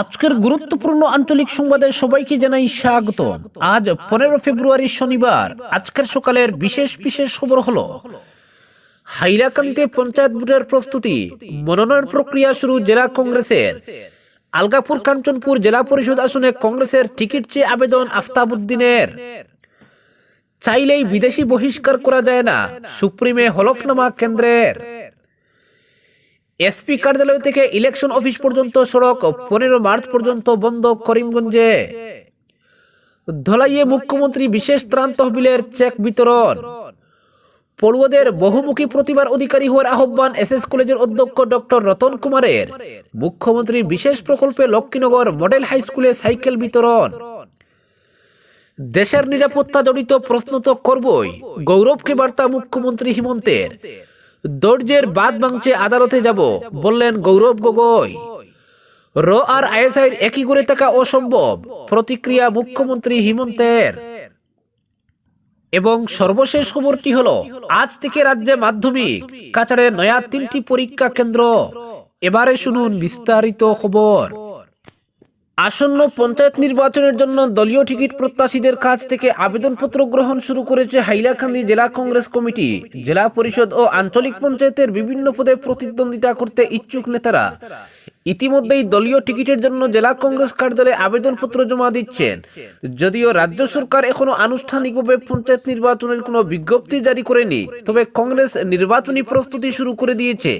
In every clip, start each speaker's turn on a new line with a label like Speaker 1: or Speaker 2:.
Speaker 1: আজকের গুরুত্বপূর্ণ আঞ্চলিক সংবাদে সবাইকে জানাই স্বাগত। আজ পনেরো ফেব্রুয়ারি শনিবার। আজকের সকালের বিশেষ বিশেষ খবর হলো, হাইলাকান্দিতে পঞ্চায়েত ভোটের প্রস্তুতি, মনোনয়ন প্রক্রিয়া শুরু জেলা কংগ্রেসের। আলগাপুর কাঞ্চনপুর জেলা পরিষদ আসনে কংগ্রেসের টিকিট চেয়ে আবেদন আফতাবুদ্দিনের। চাইলেই বিদেশি বহিষ্কার করা যায় না, সুপ্রিমে হলফনামা কেন্দ্রের। এসপি কার্যালয় থেকে ইলেকশন অফিস পর্যন্ত সড়ক পনেরো মার্চ পর্যন্ত বন্ধ করিমগঞ্জে। ধলাইয়ে মুখ্যমন্ত্রী বিশেষ ত্রাণ তহবিলের চেক বিতরণ। পড়ুয়াদের বহুমুখী প্রতিভার অধিকারী হওয়ার আহ্বান এস এস কলেজের অধ্যক্ষ ডক্টর রতন কুমারের। মুখ্যমন্ত্রী বিশেষ প্রকল্পে লক্ষ্মীনগর মডেল হাই স্কুলে সাইকেল বিতরণ। দেশের নিরাপত্তা জড়িত প্রশ্ন তো করবই। গৌরবকে বার্তা মুখ্যমন্ত্রী হিমন্তের। দর্জের বাদ ভাঙছে আদালতে যাব, বললেন গৌরব গগৈ। র আর আইএসআইয়ের একই করে থাকা অসম্ভব, প্রতিক্রিয়া মুখ্যমন্ত্রী হিমন্তের। এবং সর্বশেষ খবরটি হলো, আজ থেকে রাজ্যে মাধ্যমিক, কাছাড়ে নয়া তিনটি পরীক্ষা কেন্দ্র। এবারে শুনুন বিস্তারিত খবর। আসন্ন পঞ্চায়েত নির্বাচনের জন্য দলীয় টিকিট প্রত্যাশীদের কাছ থেকে আবেদনপত্র গ্রহণ শুরু করেছে হাইলাকান্দি জেলা কংগ্রেস কমিটি। জেলা পরিষদ ও আঞ্চলিক পঞ্চায়েতের বিভিন্ন পদে প্রতিদ্বন্দ্বিতা করতে ইচ্ছুক নেতারা। ইতিমধ্যেই দলীয় টিকিটের জন্য জেলা কংগ্রেস কার্যালয়ে আবেদনপত্র জমা দিচ্ছেন। যদিও রাজ্য সরকার এখনও আনুষ্ঠানিকভাবে পঞ্চায়েত নির্বাচনের কোনো বিজ্ঞপ্তি জারি করেনি, তবে কংগ্রেস নির্বাচনী প্রস্তুতি শুরু করে দিয়েছে।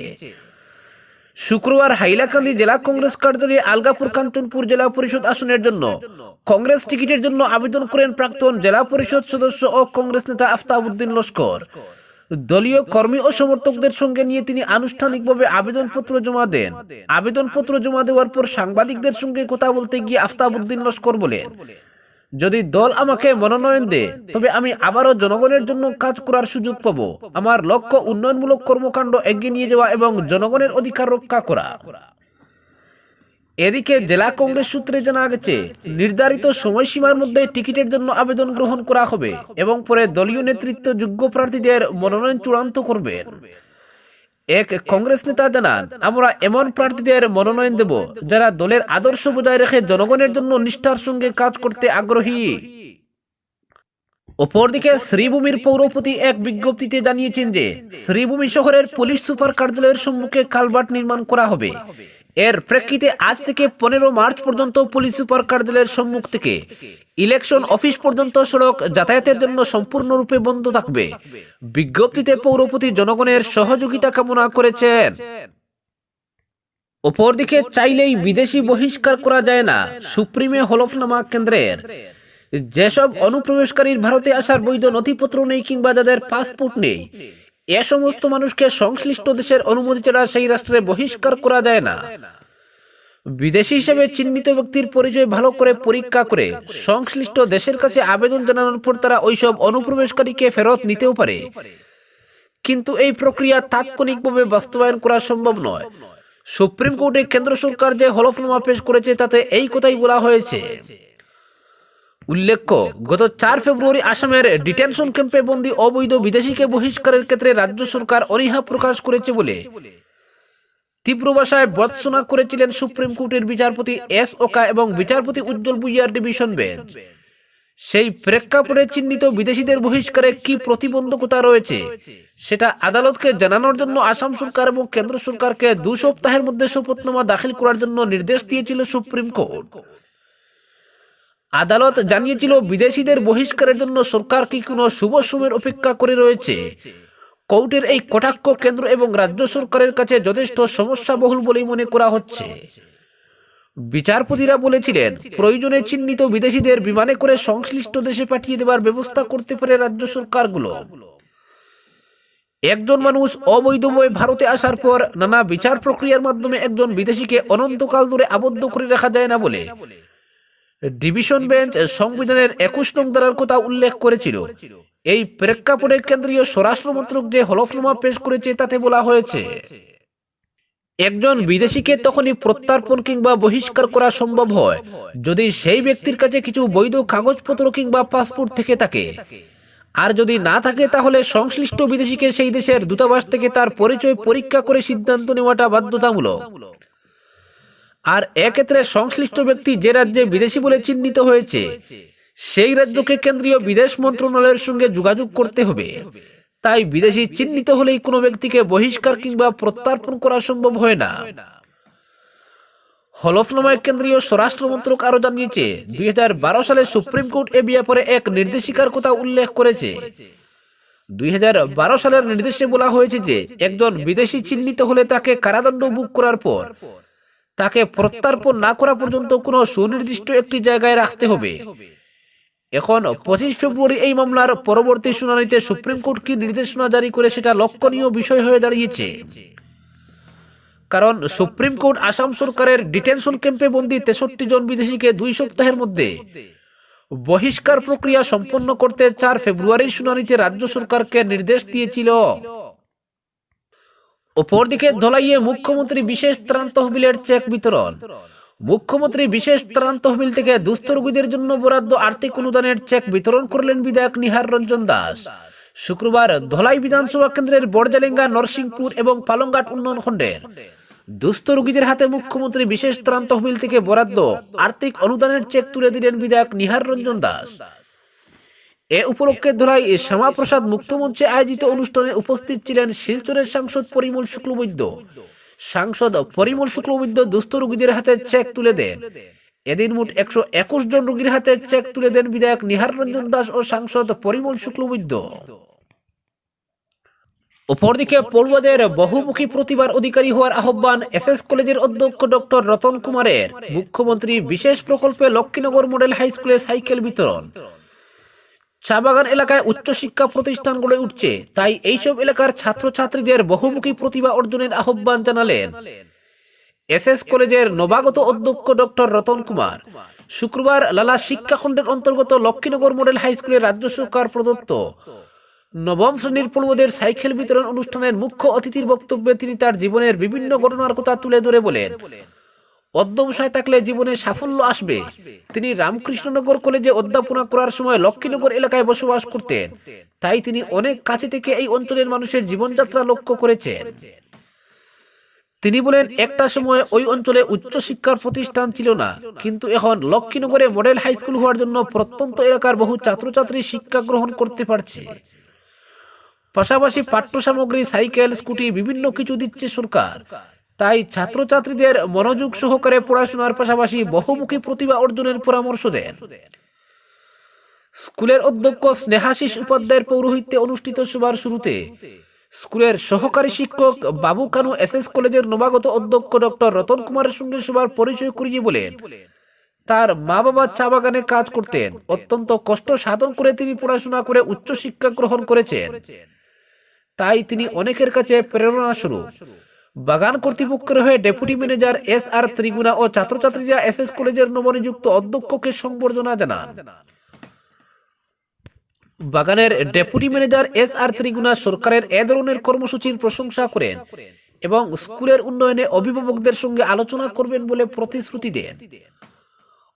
Speaker 1: শুক্রবার হাইলাকান্দি জেলা কংগ্রেস কার্যালয়ে আলগাপুর কাঞ্চনপুর জেলা পরিষদ আসনের জন্য। কংগ্রেস টিকিটের জন্য আবেদন করেন প্রাক্তন জেলা পরিষদ সদস্য ও কংগ্রেস নেতা আফতাবউদ্দিন লস্কর। দলীয় কর্মী ও সমর্থকদের সঙ্গে নিয়ে তিনি আনুষ্ঠানিকভাবে আবেদনপত্র জমা দেন। আবেদনপত্র জমা দেওয়ার পর সাংবাদিকদের সঙ্গে কথা বলতে গিয়ে আফতাবউদ্দিন লস্কর বলেন যদি দল আমাকে মনোনয়ন দেয় তবে আমি আবারও জনগণের জন্য কাজ করার সুযোগ পাব। আমার লক্ষ্য উন্নয়নমূলক কর্মকাণ্ড এগিয়ে নিয়ে যাওয়া এবং জনগণের অধিকার রক্ষা করা। এদিকে জেলা কংগ্রেস সূত্রে জানা গেছে, নির্ধারিত সময়সীমার মধ্যে টিকিটের জন্য আবেদন গ্রহণ করা হবে এবং পরে দলীয় নেতৃত্ব যোগ্য প্রার্থীদের মনোনয়ন চূড়ান্ত করবেন। এক কংগ্রেস নেতা জানান, আমরা এমন প্রার্থীদের মনোনয়ন দেব যারা দলের আদর্শ বজায় রেখে জনগণের জন্য নিষ্ঠার সঙ্গে কাজ করতে আগ্রহী। অপরদিকে শ্রীভূমির পৌরপতি এক বিজ্ঞপ্তিতে জানিয়েছেন যে, শ্রীভূমি শহরের পুলিশ সুপার কার্যালয়ের সম্মুখে কালভার্ট নির্মাণ করা হবে। এর প্রেক্ষিতে আজ থেকে পনেরো মার্চ পর্যন্ত পুলিশ সুপার কার্যালয়ের সম্মুখ থেকে ইলেকশন অফিস পর্যন্ত সড়ক যাতায়াতের জন্য সম্পূর্ণরূপে বন্ধ থাকবে। বিজ্ঞপ্তিতে পৌরপতি জনগণের সহযোগিতা কামনা করেছেন। অপরদিকে চাইলেই বিদেশি বহিষ্কার করা যায় না। সুপ্রিমে হলফনামা কেন্দ্রের। যেসব অনুপ্রবেশকারীর ভারতে আসার বৈধ নথিপত্র নেই কিংবা যাদের পাসপোর্ট নেই। এ সমস্ত মানুষকে সংশ্লিষ্ট দেশের অনুমতি ছাড়া সেই রাষ্ট্রে বহিষ্কার করা যায় না। বিদেশি হিসেবে চিহ্নিত ব্যক্তির পরিচয় ভালো করে পরীক্ষা করে সংশ্লিষ্ট দেশের কাছে আবেদন জানানোর পর তারা ওইসব অনুপ্রবেশকারীকে ফেরত নিতেও পারে। কিন্তু এই প্রক্রিয়া তাৎক্ষণিকভাবে বাস্তবায়ন করা সম্ভব নয়। সুপ্রিম কোর্টে কেন্দ্র সরকার যে হলফনামা পেশ করেছে তাতে এই কথাই বলা হয়েছে। উল্লেখ্য, গত চার ফেব্রুয়ারি আসামের ডিটেনশন ক্যাম্পে বন্দী অবৈধ বিদেশিকে বহিষ্কারের ক্ষেত্রে রাজ্য সরকার অনীহা প্রকাশ করেছে বলে। তীব্র ভাষায় বর্ৎসনা করেছিলেন সুপ্রিম কোর্টের বিচারপতি এস ওকা এবং বিচারপতি উজ্জ্বল বুইয়ার ডিভিশন বেঞ্চ। সেই প্রেক্ষাপটে চিহ্নিত বিদেশিদের বহিষ্কারে কি প্রতিবন্ধকতা রয়েছে, সেটা আদালতকে জানানোর জন্য আসাম সরকার এবং কেন্দ্র সরকারকে দু সপ্তাহের মধ্যে শপথনামা দাখিল করার জন্য নির্দেশ দিয়েছিল সুপ্রিম কোর্ট। আদালত জানিয়েছিল, বিদেশিদের বহিষ্কারের জন্য সরকার কি কোনো শুভ সময়ের অপেক্ষা করে রয়েছে? কোর্টের এই কটাক্ষ কেন্দ্র এবং রাজ্য সরকারের কাছে যথেষ্ট সমস্যা বহুল বলেই মনে করা হচ্ছে। বিচারপতিরা বলেছিলেন, প্রয়োজনে চিহ্নিত বিদেশিদের বিমানে করে সংশ্লিষ্ট দেশে পাঠিয়ে দেওয়ার ব্যবস্থা করতে পারে রাজ্য সরকারগুলো। একজন মানুষ অবৈধভাবে ভারতে আসার পর নানা বিচার প্রক্রিয়ার মাধ্যমে একজন বিদেশিকে অনন্তকাল ধরে আবদ্ধ করে রাখা যায় না বলে ডিভিশন বেঞ্চ সংবিধানের একুশ নং ধারার কথা উল্লেখ করেছিল। এই প্রেক্ষাপটে কেন্দ্রীয় স্বরাষ্ট্র মন্ত্রক যে হলফনামা পেশ করেছে, তাতে বলা হয়েছে, একজন বিদেশিকে তখনই প্রত্যার্পণ কিংবা বহিষ্কার করা সম্ভব হয় যদি সেই ব্যক্তির কাছে কিছু বৈধ কাগজপত্র কিংবা পাসপোর্ট থেকে থাকে। আর যদি না থাকে, তাহলে সংশ্লিষ্ট বিদেশিকে সেই দেশের দূতাবাস থেকে তার পরিচয় পরীক্ষা করে সিদ্ধান্ত নেওয়াটা বাধ্যতামূলক। আর এক্ষেত্রে সংশ্লিষ্ট ব্যক্তি যে রাজ্যে বিদেশি বলে চিহ্নিত হয়েছে, সেই রাজ্যকে কেন্দ্রীয় বিদেশ মন্ত্রণালয়ের সঙ্গে যোগাযোগ করতে হবে। তাই বিদেশি চিহ্নিত হলেই কোনো ব্যক্তিকে বহিষ্কার কিংবা প্রত্যার্পণ করা সম্ভব হয় না। হলফনামায় কেন্দ্রীয় স্বরাষ্ট্র মন্ত্রক আরও জানিয়েছে, দুই হাজার বারো সালে সুপ্রিম কোর্ট এ ব্যাপারে এক নির্দেশিকার কথা উল্লেখ করেছে। দুই হাজার বারো সালের নির্দেশে বলা হয়েছে যে, একজন বিদেশি চিহ্নিত হলে তাকে কারাদণ্ড বুক করার পর তাকে প্রত্যার্পণ না করা পর্যন্ত কোনো সুনির্দিষ্ট একটি জায়গায় রাখতে হবে। এখন পঁচিশ ফেব্রুয়ারি এই মামলার পরবর্তী শুনানিতে সুপ্রিম কোর্ট কি নির্দেশনা জারি করে সেটা লক্ষণীয় বিষয় হয়ে দাঁড়িয়েছে। কারণ সুপ্রিম কোর্ট আসাম সরকারের ডিটেনশন ক্যাম্পে বন্দী তেষট্টি জন বিদেশিকে দুই সপ্তাহের মধ্যে বহিষ্কার প্রক্রিয়া সম্পন্ন করতে চার ফেব্রুয়ারির শুনানিতে রাজ্য সরকারকে নির্দেশ দিয়েছিল। অপরদিকে ধলাইয়ে মুখ্যমন্ত্রী বিশেষ ত্রাণ তহবিলের চেক বিতরণ। মুখ্যমন্ত্রী বিশেষ ত্রাণ তহবিল থেকে দুস্থ রোগীদের জন্য বরাদ্দ আর্থিক অনুদানের চেক বিতরণ করলেন বিধায়ক নিহার রঞ্জন দাস। শুক্রবার ধলাই বিধানসভা কেন্দ্রের বড়জালেঙ্গা, নরসিংপুর এবং পালংঘাট উন্নয়ন খণ্ডের দুস্থ রোগীদের হাতে মুখ্যমন্ত্রী বিশেষ ত্রাণ তহবিল থেকে বরাদ্দ আর্থিক অনুদানের চেক তুলে দিলেন বিধায়ক নিহার রঞ্জন দাস। এ উপলক্ষে ধলাই শ্যামাপ্রসাদ মুক্তমঞ্চে আয়োজিত অনুষ্ঠানে উপস্থিত ছিলেন শিলচরের সাংসদ পরিমল শুক্লবৈদ্য। সাংসদ পরিমল শুক্লবৈদ্য দুস্থ রোগীদের হাতে চেক তুলে দেন। এদিন মোট একশো একুশ জন রোগীর হাতে চেক তুলে দেন বিধায়ক নিহার রঞ্জন দাস ও সাংসদ পরিমল শুক্লবৈদ্য। অপরদিকে পড়ুয়াদের বহুমুখী প্রতিভার অধিকারী হওয়ার আহ্বান এস এস কলেজের অধ্যক্ষ ডক্টর রতন কুমারের। মুখ্যমন্ত্রী বিশেষ প্রকল্পে লক্ষ্মীনগর মডেল হাই স্কুলে সাইকেল বিতরণ। চা বাগান এলাকায় উচ্চশিক্ষা প্রতিষ্ঠান গড়ে উঠছে, তাই এইসব এলাকার ছাত্রছাত্রীদের বহুমুখী প্রতিভা অর্জনের আহ্বান জানালেন। এসএস কলেজের নবাগত অধ্যক্ষ ডক্টর রতন কুমার। শুক্রবার লালা শিক্ষাখণ্ডের অন্তর্গত লক্ষ্মীনগর মডেল হাই স্কুলে রাজ্য সরকার প্রদত্ত নবম শ্রেণির পড়ুয়াদের সাইকেল বিতরণ অনুষ্ঠানের মুখ্য অতিথির বক্তব্যে তিনি তার জীবনের বিভিন্ন ঘটনার কথা তুলে ধরে বলেন। অধ্যবসায় থাকলে জীবনে সাফল্য আসবে। তিনি রামকৃষ্ণনগর কলেজে অধ্যাপনা করার সময় লক্ষ্মীনগর এলাকায় বসবাস করতেন। তাই তিনি অনেক কাছে থেকে এই অঞ্চলের মানুষের জীবনযাত্রা লক্ষ্য করেছেন। তিনি বলেন, একটা সময় ওই অঞ্চলে উচ্চ শিক্ষার প্রতিষ্ঠান ছিল না, কিন্তু এখন লক্ষ্মীনগরে মডেল হাই স্কুল হওয়ার জন্য প্রত্যন্ত এলাকার বহু ছাত্রছাত্রী শিক্ষা গ্রহণ করতে পারছে। পাশাপাশি পাঠ্য সামগ্রী সাইকেল, স্কুটি, বিভিন্ন কিছু দিচ্ছে সরকার। তাই ছাত্রছাত্রীদের মনোযোগ সহকারে পড়াশোনার পাশাপাশি বহুমুখী প্রতিভা অর্জনের পরামর্শ দেন। স্কুলের অধ্যক্ষ স্নেহাশিস উপাধ্যায়ের পৌরোহিত্যে অনুষ্ঠিত সভার শুরুতে স্কুলের সহকারী শিক্ষক বাবু কানু এস এস কলেজের নবাগত অধ্যক্ষ ডক্টর রতন কুমারের সঙ্গে সবার পরিচয় করিয়ে বলেন, তার মা বাবা চা বাগানে কাজ করতেন। অত্যন্ত কষ্ট সাধন করে তিনি পড়াশোনা করে উচ্চ শিক্ষা গ্রহণ করেছেন। তাই তিনি অনেকের কাছে প্রেরণা স্বরূপ। বাগান কর্তৃপক্ষের হয়ে deputy manager S R Triguna ও ছাত্রছাত্রীরা এস এস কলেজের নবনিযুক্ত অধ্যক্ষকে সংবর্ধনা জানান। বাগানের deputy manager S R Triguna সরকারের এ ধরনের কর্মসূচির প্রশংসা করেন এবং স্কুলের উন্নয়নে অভিভাবকদের সঙ্গে আলোচনা করবেন বলে প্রতিশ্রুতি দেন।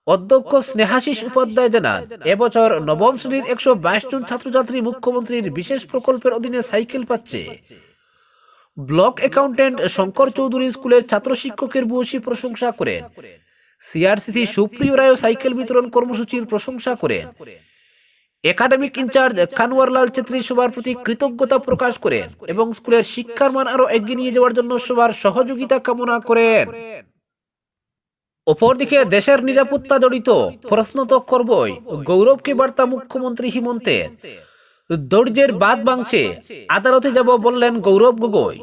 Speaker 1: অধ্যক্ষ স্নেহাশিস উপাধ্যায় জানান, এবছর নবম শ্রেণির একশো বাইশ জন ছাত্রছাত্রী মুখ্যমন্ত্রীর বিশেষ প্রকল্পের অধীনে সাইকেল পাচ্ছে। ব্লক অ্যাকাউন্টেন্ট শঙ্কর চৌধুরী স্কুলের ছাত্র শিক্ষকের ভূয়সী প্রশংসা করেন। সিআরসিসি সুপ্রিয় রায় সাইকেল বিতরণ কর্মসূচির প্রশংসা করেন। একাডেমিক ইনচার্জ কানওয়ারলাল ছেত্রী সবার প্রতি কৃতজ্ঞতা প্রকাশ করেন এবং স্কুলের শিক্ষার মান আরও এগিয়ে নিয়ে যাওয়ার জন্য সবার সহযোগিতা কামনা করেন। অপরদিকে দেশের নিরাপত্তা জড়িত প্রশ্ন তো করবই গৌরবকে বার্তা মুখ্যমন্ত্রী হিমন্তের দৌর্যের বাদ বাংছে আদালতে যাব বললেন গৌরব গগৈ।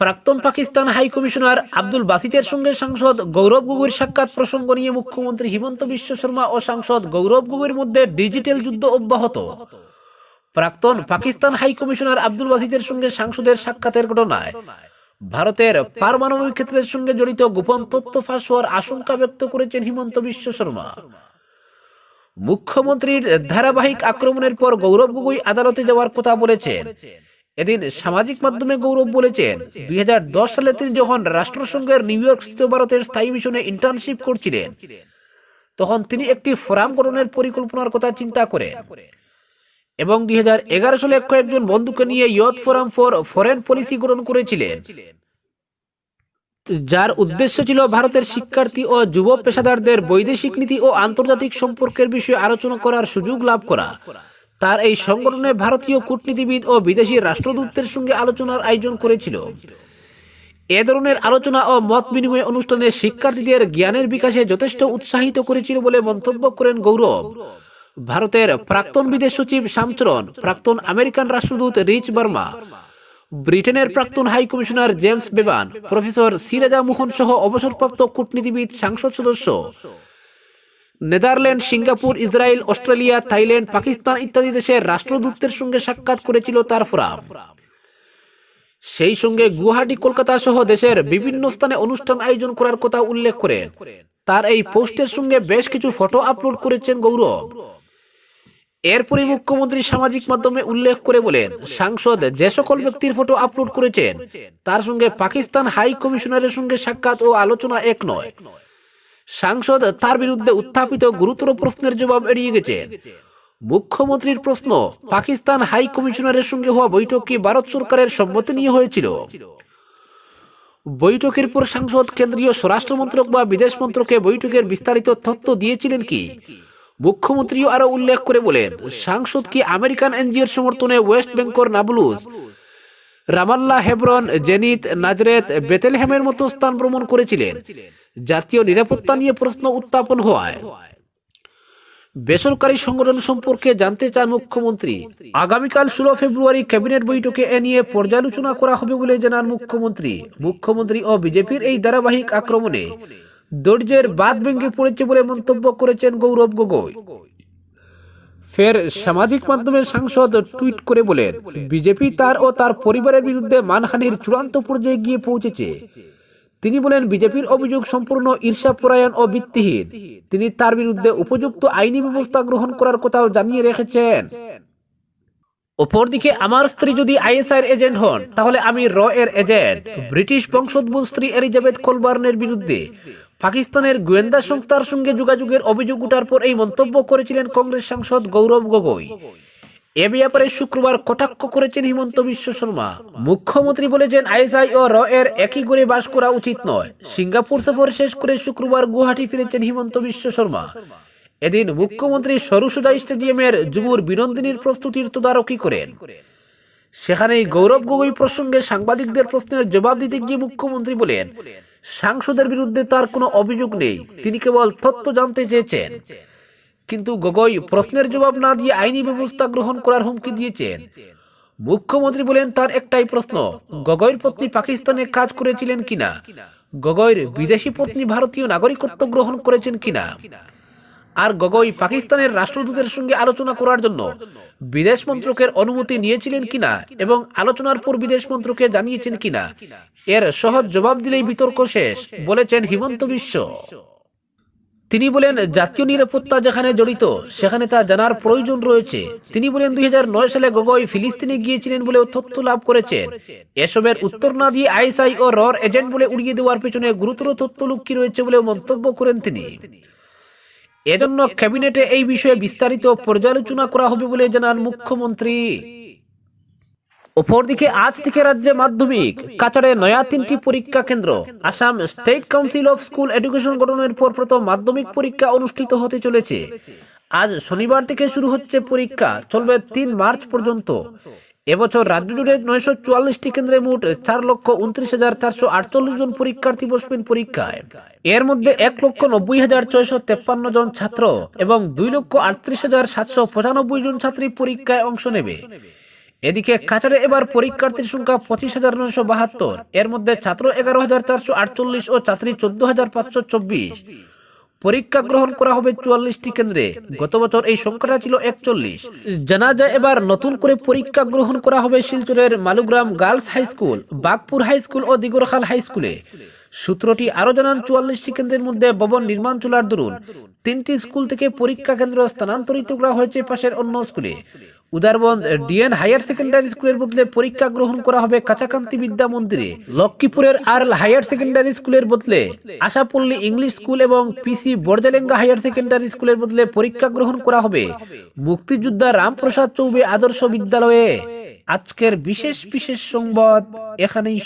Speaker 1: প্রাক্তন পাকিস্তান হাই কমিশনার আব্দুল বাসিতের সঙ্গে সাংসদ গৌরব গগৈর সাক্ষাৎ প্রসঙ্গ নিয়ে মুখ্যমন্ত্রী হিমন্ত বিশ্ব শর্মা ও সাংসদ গৌরব গগৈর মধ্যে ডিজিটাল যুদ্ধ অব্যাহত। প্রাক্তন পাকিস্তান হাই কমিশনার আব্দুল বাসিতের সঙ্গে সাংসদের সাক্ষাতের ঘটনায় ভারতের পারমাণবিক ক্ষেত্রের সঙ্গে জড়িত গোপন তথ্য ফাঁস হওয়ার আশঙ্কা ব্যক্ত করেছেন হিমন্ত বিশ্ব শর্মা। মুখ্যমন্ত্রীর ধারাবাহিক আক্রমণের পর গৌরব গগৈ আদালতে যাওয়ার কথা বলেছেন। এদিন সামাজিক মাধ্যমে গৌরব বলেছেন, দুই সালে তিনি যখন রাষ্ট্রসংঘের নিউ ইয়র্ক স্থিত ভারতের স্থায়ী মিশনে ইন্টার্নশিপ করছিলেন, তখন তিনি একটি ফোরাম গঠনের পরিকল্পনার কথা চিন্তা করেন এবং দুই হাজার এগারো সালে কয়েকজন বন্ধুকে নিয়ে ইয়ত ফোরাম ফর ফরেন পলিসি গঠন করেছিলেন। যার উদ্দেশ্য ছিল ভারতের শিক্ষার্থী ও যুব পেশাদারদের বৈদেশিক নীতি ও আন্তর্জাতিক সম্পর্কের বিষয়ে আলোচনা করার সুযোগ লাভ করা। তার এই সংগঠনে ভারতীয় কূটনীতিবিদ ও বিদেশি রাষ্ট্রদূতদের সঙ্গে আলোচনার আয়োজন করেছিল। এ ধরনের আলোচনা ও মত বিনিময় অনুষ্ঠানে শিক্ষার্থীদের জ্ঞানের বিকাশে যথেষ্ট উৎসাহিত করেছিল বলে মন্তব্য করেন গৌরব। ভারতের প্রাক্তন বিদেশ সচিব শামচরণ প্রাক্তন আমেরিকান রাষ্ট্রদূত রিচ বার্মা ব্রিটেনের প্রাক্তন high commissioner James Bevan professor Siraja Mohan সহ অবসরপ্রাপ্ত কূটনীতিবিদ, সাংসদ সদস্য। Netherland, Singapore, Israel, Australia, Thailand, Pakistan ইত্যাদি দেশের রাষ্ট্রদূতদের সঙ্গে সাক্ষাৎ করেছিল তার ফোরাম। সেই সঙ্গে গুয়াহাটি, কলকাতা সহ দেশের বিভিন্ন স্থানে অনুষ্ঠান আয়োজন করার কথা উল্লেখ করেন। তার এই পোস্টের সঙ্গে বেশ কিছু ফটো আপলোড করেছেন গৌরব। এরপরই মুখ্যমন্ত্রী সামাজিক মাধ্যমে উল্লেখ করে বলেন, সাংসদ যে সকল ব্যক্তির ফটো আপলোড করেছেন, তার সঙ্গে পাকিস্তান হাই কমিশনারের সঙ্গে সাক্ষাৎ ও আলোচনা এক নয়। সাংসদ তার বিরুদ্ধে উত্থাপিত গুরুতর প্রশ্নের জবাব এড়িয়ে গেছেন। মুখ্যমন্ত্রীর প্রশ্ন, পাকিস্তান হাই কমিশনারের সঙ্গে হওয়া বৈঠক কি ভারত সরকারের সম্মতি নিয়ে হয়েছিল? বৈঠকের পর সাংসদ কেন্দ্রীয় স্বরাষ্ট্র মন্ত্রক বা বিদেশ মন্ত্রকে বৈঠকের বিস্তারিত তথ্য দিয়েছিলেন কি? মুখ্যমন্ত্রীও আরও উল্লেখ করে বলেন, সাংসদ কি আমেরিকান এনজিওর সমর্থনে ওয়েস্ট বেঙ্কর Nablus Ramallah Hebron, Jenin Nazareth বেতেলহেমের মতো স্থান ভ্রমণ করেছিলেন। জাতীয় নিরাপত্তা নিয়ে প্রশ্ন উত্থাপন হওয়ায়। বেসরকারি সংগঠন সম্পর্কে জানতে চান মুখ্যমন্ত্রী। আগামীকাল ষোলো ফেব্রুয়ারি ক্যাবিনেট বৈঠকে এ নিয়ে পর্যালোচনা করা হবে বলে জানান মুখ্যমন্ত্রী। মুখ্যমন্ত্রী ও বিজেপির এই ধারাবাহিক আক্রমণে দর্জের বাদ ভেঙে পড়েছে বলে মন্তব্য করেছেন গৌরব গগৈ। ফের সামাজিক মাধ্যমে সাংসদ টুইট করে বলেন, বিজেপি তার ও তার পরিবারের বিরুদ্ধে মানহানির চূড়ান্ত পর্যায়ে গিয়ে পৌঁছেছে। তিনি বলেন, বিজেপির অভিযোগ সম্পূর্ণ ঈর্ষাপরায়ণ ও ভিত্তিহীন। তিনি তার বিরুদ্ধে উপযুক্ত আইনি ব্যবস্থা গ্রহণ করার কথাও জানিয়ে রেখেছেন। অপরদিকে, আমার স্ত্রী যদি আইএসআই এর এজেন্ট হন, তাহলে আমি র এর এজেন্ট। ব্রিটিশ বংশোদ্ভূত স্ত্রী এলিজাবেথ কোলবার্নের বিরুদ্ধে পাকিস্তানের গোয়েন্দা সংস্থার সঙ্গে যোগাযোগের অভিযোগ উঠার পর এই মন্তব্য করেছিলেন কংগ্রেস সাংসদ গৌরব গগৈ। এ ব্যাপারে শুক্রবার কটাক্ষ করেছেন হিমন্ত বিশ্ব শর্মা। মুখ্যমন্ত্রী বলেছেন, আইএসআই ও র এর একই করে বাস করা উচিত নয়। সিঙ্গাপুর সফর শেষ করে শুক্রবার গুয়াহাটি ফিরেছেন হিমন্ত বিশ্ব শর্মা। এদিন মুখ্যমন্ত্রী সরুসজা স্টেডিয়ামের যুবুর বিনন্দিনীর প্রস্তুতির তদারকি করেন। সেখানেই গৌরব গগৈ প্রসঙ্গে সাংবাদিকদের প্রশ্নের জবাব দিতে গিয়ে মুখ্যমন্ত্রী বলেন, সাংসদের বিরুদ্ধে তার কোনো অভিযোগ নেই, তিনি কেবল তথ্য জানতে চেয়েছেন। কিন্তু গগৈ প্রশ্নের জবাব না দিয়ে আইনি ব্যবস্থা গ্রহণ করার হুমকি দিয়েছেন। মুখ্যমন্ত্রী বলেন, তার একটাই প্রশ্ন, গগৈর পত্নী পাকিস্তানে কাজ করেছিলেন কিনা? গগৈর বিদেশি পত্নী ভারতীয় নাগরিকত্ব গ্রহণ করেছেন কিনা? আর গগৈ পাকিস্তানের রাষ্ট্রদূতের সঙ্গে আলোচনা করার জন্য বিদেশ মন্ত্রকের অনুমতি নিয়েছিলেন কিনা এবং আলোচনার পর বিদেশ মন্ত্রকে জানিয়েছেন কিনা, এর সহজ জবাব দিলেই বিতর্ক শেষ, বলেছেন হিমন্ত বিশ্ব। তিনি বলেন, জাতীয় নিরাপত্তা যেখানে জড়িত, সেখানে তা জানার প্রয়োজন রয়েছে। তিনি বলেন, দুই হাজার নয় সালে গগৈ ফিলিস্তিনে গিয়েছিলেন বলেও তথ্য লাভ করেছেন। এসবের উত্তর না দিয়ে আইএসআই ও রর এজেন্ট বলে উড়িয়ে দেওয়ার পেছনে গুরুতর তথ্য লুকিয়ে রয়েছে বলেও মন্তব্য করেন তিনি। এজন্য ক্যাবিনেটে এই বিষয়ে বিস্তারিত পর্যালোচনা করা হবে বলে জানান মুখ্যমন্ত্রী। অপরদিকে আজ থেকে রাজ্যে মাধ্যমিক, কাছাড়ে নয়া তিনটি পরীক্ষা কেন্দ্র, Assam State Council of School Education গঠনের পর প্রথম মাধ্যমিক পরীক্ষা অনুষ্ঠিত হতে চলেছে। আজ শনিবার থেকে শুরু হচ্ছে পরীক্ষা, চলবে তিন মার্চ পর্যন্ত। এবছর রাজ্য জুড়ে নয়শো চুয়াল্লিশটি কেন্দ্রে মোট চার লক্ষ উনত্রিশ হাজার চারশো আটচল্লিশ জন পরীক্ষার্থী বসবেন পরীক্ষায়। এর মধ্যে এক লক্ষ নব্বই হাজার ছয়শো তেপ্পান্ন জন ছাত্র এবং দুই লক্ষ আটত্রিশ হাজার সাতশো পঁচানব্বই জন ছাত্রী পরীক্ষায় অংশ নেবে। এদিকে কাছাড়ে এবার পরীক্ষার্থীর সংখ্যা পঁচিশ হাজার নয়শো বাহাত্তর। এর মধ্যে ছাত্র এগারো হাজার চারশো আটচল্লিশ ও ছাত্রী চোদ্দ হাজার পাঁচশো চব্বিশ। পরীক্ষা গ্রহণ করা হবে চুয়াল্লিশটি কেন্দ্রে। গত বছর এই সংখ্যাটা ছিল একচল্লিশ। জানা যায় এবার নতুন করে পরীক্ষা গ্রহণ করা হবে শিলচরের Malugram girls high school, Bagpur high school ও দিগরখাল হাই স্কুলে। সূত্রটি আরও জানান, চুয়াল্লিশটি কেন্দ্রের মধ্যে ভবন নির্মাণ চলার দরুন তিনটি স্কুল থেকে পরীক্ষা কেন্দ্র স্থানান্তরিত করা হয়েছে পাশের অন্য স্কুলে। উদারবন্দ ডিএন হায়ার সেকেন্ডারি স্কুলের বদলে পরীক্ষা গ্রহণ করা হবে কাছাকান্তি বিদ্যা মন্দিরে। লক্ষ্মীপুরের আর্ল হায়ার সেকেন্ডারি স্কুলের বদলে আশাপল্লী ইংলিশ স্কুল এবং পিসি বর্জালেঙ্গা হায়ার সেকেন্ডারি স্কুলের বদলে পরীক্ষা গ্রহণ করা হবে মুক্তিযোদ্ধা রামপ্রসাদ চৌবে আদর্শ বিদ্যালয়ে। আজকের বিশেষ বিশেষ সংবাদ এখানেই